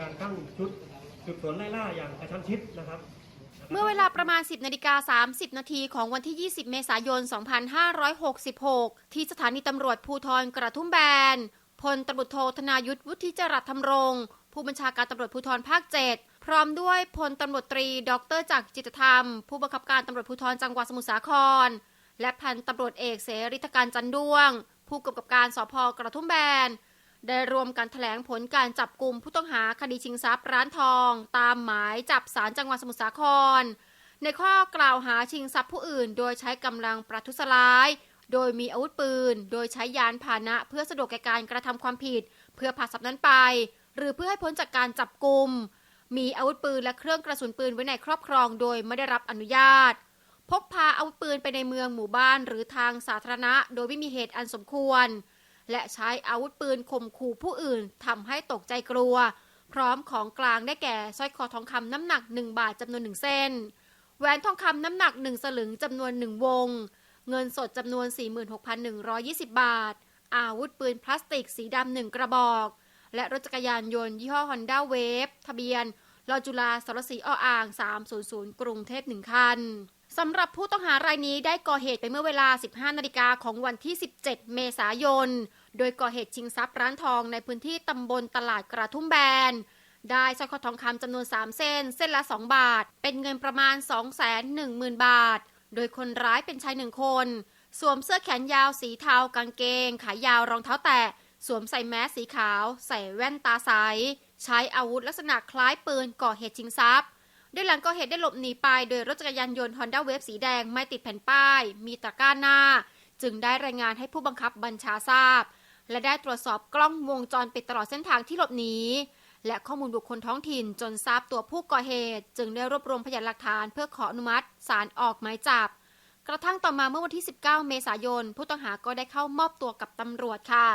การตั้งชุดสืบสวนไล่ล่าอย่างกระชั้นชิดนะครับ เมื่อเวลาประมาณ 10นาฬิกา30 นาทีของวันที่ 20 เมษายน 2566 ที่สถานีตำรวจภูทรกระทุ่มแบนพลตำรวจโทธนายุทธวุฒิจรัสธรรมรงผู้บัญชาการตำรวจภูธรภาค 7พร้อมด้วยพลตำรวจตรี ดรจักรจิตธรรม ผู้บังคับการตำรวจภูธรจังหวัดสมุทรสาคร และพันตำรวจเอกเสริธการจันด้วง ผู้กำกับการสพกระทุ่มแบน ได้รวมกันแถลงผลการจับกลุ่มผู้ต้องหาคดีชิงทรัพย์ร้านทอง ตามหมายจับสารจังหวัดสมุทรสาคร ในข้อกล่าวหาชิงทรัพย์ผู้อื่น โดยใช้กำลังประทุษร้าย โดยมีอาวุธปืน โดยใช้ยานพาหนะเพื่อสะดวกแก่การกระทำความผิด เพื่อพาทรัพย์นั้นไป หรือเพื่อให้พ้นจากการจับกลุ่มมีอาวุธปืนและเครื่องกระสุนปืนไว้ในครอบครอง โดยไม่ได้รับอนุญาต พกพาอาวุธปืนไปในเมืองหมู่บ้าน หรือทางสาธารณะ โดยไม่มีเหตุอันสมควร และใช้อาวุธปืนข่มขู่ผู้อื่นทำให้ตกใจกลัว พร้อมของกลางได้แก่สร้อยคอทองคำน้ำหนัก 1 บาทจำนวนหนึ่งเส้น แหวนทองคำน้ำหนัก 1 สลึงจำนวน 1 วง เงินสดจำนวน 46,120 บาท อาวุธปืนพลาสติกสีดำหนึ่งกระบอก และรถจักรยานยนต์ยี่ห้อ Honda Wave ทะเบียนลอจุฬาสรสีออ่าง 300 กรุงเทพ1คัน สำหรับผู้ต้องหารายนี้ได้ก่อเหตุไปเมื่อเวลา 15 นาฬิกาของวันที่ 17 เมษายน โดยก่อเหตุชิงทรัพย์ร้านทองในพื้นที่ตำบลตลาดกระทุ่มแบน ได้สร้อยคอทองคำจำนวน 3 เส้น เส้นละ 2 บาท เป็นเงินประมาณ 210,000 บาท โดยคนร้ายเป็นชายหนึ่งคน สวมเสื้อแขนยาวสีเทากางเกง ขายาวรองเท้าแตะ สวมใส่แมสสีขาว ใส่แว่นตาใส ใช้อาวุธลักษณะคล้ายปืนก่อเหตุชิงทรัพย์ ดยหลังก่อเหตุได้หลบหนีไป โดยรถจักรยานยนต์ Honda Wave สีแดงไม่ติดแผ่นป้าย มีตะกร้าหน้า จึงได้รายงานให้ผู้บังคับบัญชาทราบ และได้ตรวจสอบกล้องวงจรปิดตลอดเส้นทางที่หลบหนีและข้อมูลบุคคลท้องถิ่นจนทราบตัวผู้ก่อเหตุ จึงได้รวบรวมพยานหลักฐานเพื่อขออนุมัติศาลออกหมายจับ กระทั่งต่อมาเมื่อวันที่ 19 เมษายน ผู้ต้องหาก็ได้เข้ามอบตัวกับตำรวจค่ะ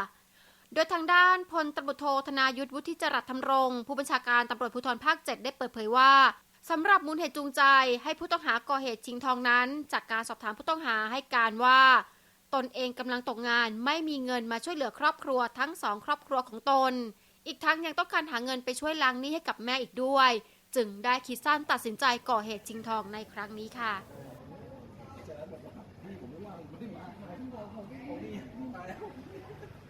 โดยทางด้านพลตำรวจโทธนายุทธวุฒิจรัสธรรมรง ผู้บัญชาการตำรวจภูธรภาค 7 ได้เปิดเผยว่า สำหรับมูลเหตุจูงใจให้ผู้ต้องหาก่อเหตุชิงทองนั้น จากการสอบถามผู้ต้องหาให้การว่า ตนเองกำลังตกงานไม่มีเงินมาช่วยเหลือครอบครัวทั้งสองครอบครัวของตน อีกทั้งยังต้องการหาเงินไปช่วยล้างหนี้ให้กับแม่อีกด้วย จึงได้คิดสั้นตัดสินใจก่อเหตุชิงทองในครั้งนี้ค่ะ